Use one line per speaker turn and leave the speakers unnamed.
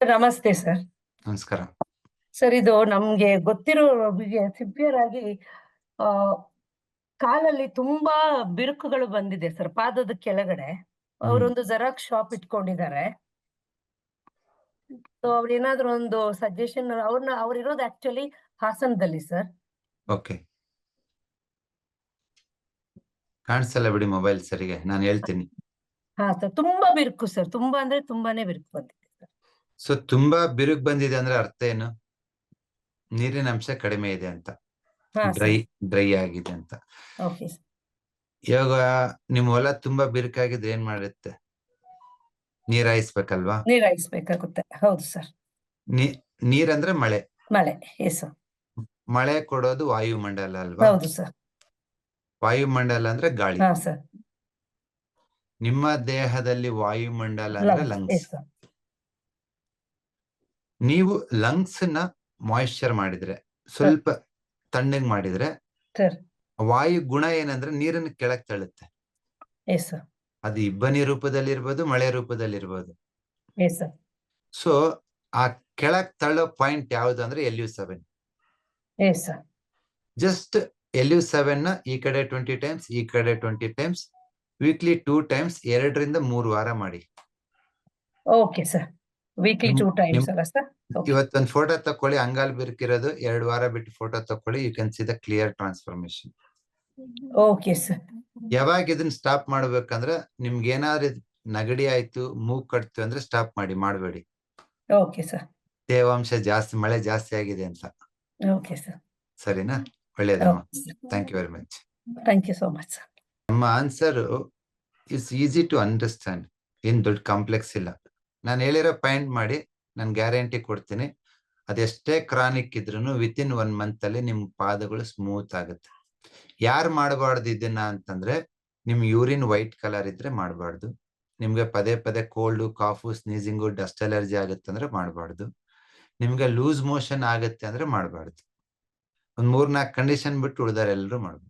ನಮಸ್ತೆ ಸರ್.
ನಮಸ್ಕಾರ.
ಸರ್ ಇದು ನಮ್ಗೆ ಗೊತ್ತಿರೋ ಸಿವಿಯರ್ ಆಗಿ ಆ ಕಾಲಲ್ಲಿ ತುಂಬಾ ಬಿರುಕುಗಳು ಬಂದಿದೆ ಸರ್ ಪಾದದ ಕೆಳಗಡೆ. ಅವರೊಂದು ಜೆರಾಕ್ಸ್ ಶಾಪ್ ಇಟ್ಕೊಂಡಿದ್ದಾರೆ. ಅವ್ರ ಏನಾದ್ರು ಒಂದು ಸಜೆಷನ್ ಅವ್ರನ್ನ ಅವ್ರಿರೋದು ಆಕ್ಚುಲಿ ಹಾಸನದಲ್ಲಿ ಸರ್.
ಓಕೆ. ಕಾಣಿಸಲ್ಲ ಬಿಡಿ ಮೊಬೈಲ್ ಸರಿಗೆ ನಾನು ಹೇಳ್ತೀನಿ.
ಹಾ ಸರ್ ತುಂಬಾ ಬಿರುಕು ಸರ್ ತುಂಬಾ ಅಂದ್ರೆ ತುಂಬಾನೇ ಬಿರುಕು ಬಂದಿದೆ.
ಸೊ ತುಂಬಾ ಬಿರುಕು ಬಂದಿದೆ ಅಂದ್ರೆ ಅರ್ಥ ಏನು? ನೀರಿನ ಅಂಶ ಕಡಿಮೆ ಇದೆ ಅಂತ. ಡ್ರೈ ಡ್ರೈ ಆಗಿದೆ ಅಂತ. ಇವಾಗ ನಿಮ್ ಹೊಲ ತುಂಬಾ ಬಿರುಕಾಗಿದ್ರೆ ಏನ್ ಮಾಡುತ್ತೆ? ನೀರ್ ಹಾಯಿಸ್ಬೇಕಲ್ವಾ?
ನೀರ್ ಹಾಯಿಸ್ಬೇಕಾಗುತ್ತೆ. ಹೌದು ಸರ್.
ನೀರ್ ಅಂದ್ರೆ ಮಳೆ.
ಮಳೆ.
ಮಳೆ ಕೊಡೋದು ವಾಯುಮಂಡಲ ಅಲ್ವಾ?
ಹೌದು ಸರ್.
ವಾಯುಮಂಡಲ ಅಂದ್ರೆ ಗಾಳಿ. ನಿಮ್ಮ ದೇಹದಲ್ಲಿ ವಾಯುಮಂಡಲ ಅಂದ್ರೆ ಲಂಗ್ಸ್ ನೀವು ಲಂಗ್ಸ್ನ ಮಾಯಿಶ್ಚರ್ ಮಾಡಿದ್ರೆ ಸ್ವಲ್ಪ ತಣ್ಣಗ್ ಮಾಡಿದ್ರೆ ವಾಯು ಗುಣ ಏನಂದ್ರೆ ನೀರನ್ನು ಕೆಳಗ್ ತಳ್ಳುತ್ತೆ. ಅದು ಇಬ್ಬನಿ ರೂಪದಲ್ಲಿ ಇರ್ಬೋದು ಮಳೆ ರೂಪದಲ್ಲಿ ಇರ್ಬೋದು ಸೊ ಆ ಕೆಳಗ್ ತಳ್ಳೋ ಪಾಯಿಂಟ್ ಯಾವ್ದು ಅಂದ್ರೆ L U seven just L U ಸೆವೆನ್ನ ಈ ಕಡೆ ಟ್ವೆಂಟಿ ಟೈಮ್ಸ್ ಈ ಕಡೆ twenty times weekly two times ಎರಡರಿಂದ ಮೂರು ವಾರ ಮಾಡಿ.
Okay sir weekly two times ಅಲ್ಲ ಸರ್
ಇವತ್ತೊಂದು ಫೋಟೋ ತಕೊಳ್ಳಿ ಅಂಗಾಲ್ ಬಿರ್ಕಿರೋದು ಎರಡು ವಾರ ಬಿಟ್ಟು photo ತಕೊಳ್ಳಿ you can see the clear transformation
okay sir
ಯಾವಾಗ ಇದನ್ನ ಸ್ಟಾಪ್ ಮಾಡ್ಬೇಕಂದ್ರೆ ನಿಮ್ಗೆ ಏನಾದ್ರು ನಗಡಿ ಆಯ್ತು ಮೂಗ್ ಕಟ್ತು ಅಂದ್ರೆ ಸ್ಟಾಪ್ ಮಾಡಿ ಮಾಡಬೇಡಿ.
ಓಕೆ ಸರ್
ತೇವಾಂಶ ಜಾಸ್ತಿ ಮಳೆ ಜಾಸ್ತಿ ಆಗಿದೆ ಅಂತ.
ಓಕೆ ಸರ್
ಸರಿನಾ? ಒಳ್ಳೇದಮ್ಮ thank you very much
thank you so much sir
ನಮ್ಮ answer is easy to understand ಏನ್ ದೊಡ್ಡ ಕಾಂಪ್ಲೆಕ್ಸ್ ಇಲ್ಲ. ನಾನು ಹೇಳಿರೋ ಪಾಯಿಂಟ್ ಮಾಡಿ ನಾನು ಗ್ಯಾರಂಟಿ ಕೊಡ್ತೀನಿ. ಅದೆಷ್ಟೇ ಕ್ರಾನಿಕ್ ಇದ್ರೂ ವಿತ್ ಒನ್ ಮಂತ್ ಅಲ್ಲಿ ನಿಮ್ ಪಾದಗಳು ಸ್ಮೂತ್ ಆಗುತ್ತೆ. ಯಾರು ಮಾಡಬಾರ್ದು ಇದನ್ನ ಅಂತಂದ್ರೆ ನಿಮ್ ಯೂರಿನ್ ವೈಟ್ ಕಲರ್ ಇದ್ರೆ ಮಾಡಬಾರ್ದು. ನಿಮ್ಗೆ ಪದೇ ಪದೇ cold cough sneezing dust allergy ಆಗುತ್ತೆ ಅಂದ್ರೆ ಮಾಡಬಾರ್ದು. ನಿಮ್ಗೆ ಲೂಸ್ ಮೋಷನ್ ಆಗುತ್ತೆ ಅಂದ್ರೆ ಮಾಡಬಾರ್ದು. ಒಂದ್ ಮೂರ್ನಾಲ್ಕು ಕಂಡೀಷನ್ ಬಿಟ್ಟು ಉಳಿದಾರೆ ಎಲ್ಲರೂ ಮಾಡ್ಬೋದು.